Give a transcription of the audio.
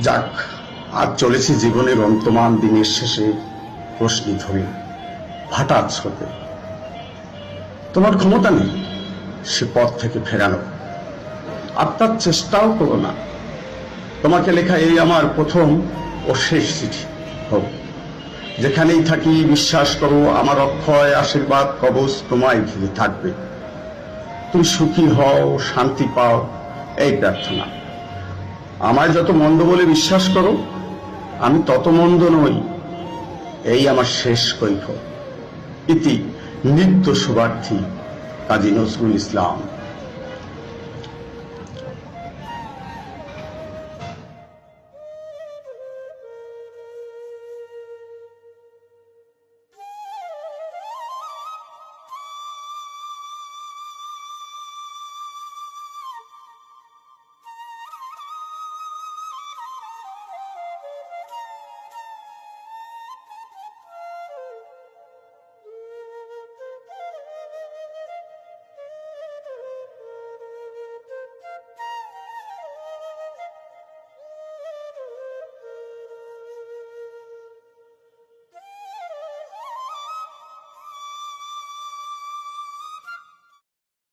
যাক, আজ চলেছি জীবনের অন্তমান দিনের শেষে প্রশ্নি ধরে। হঠাৎ হতে তোমার ক্ষমতা নেই, সে পথ থেকে ফেরানো। আর তার চেষ্টাও করো না। তোমাকে লেখা এই আমার প্রথম ও শেষ চিঠি। হোক যেখানেই থাকি, বিশ্বাস করো, আমার অক্ষয় আশীর্বাদ কবচ তোমায় ঘিরে থাকবে। তুমি সুখী হও, শান্তি পাও, এই প্রার্থনা। আমায় যত মন্দ বলে বিশ্বাস করো, আমি তত মন্দ নই। এই আমার শেষ কৈফ ইতি নিত্য শুভার্থী কাজী নজরুল ইসলাম।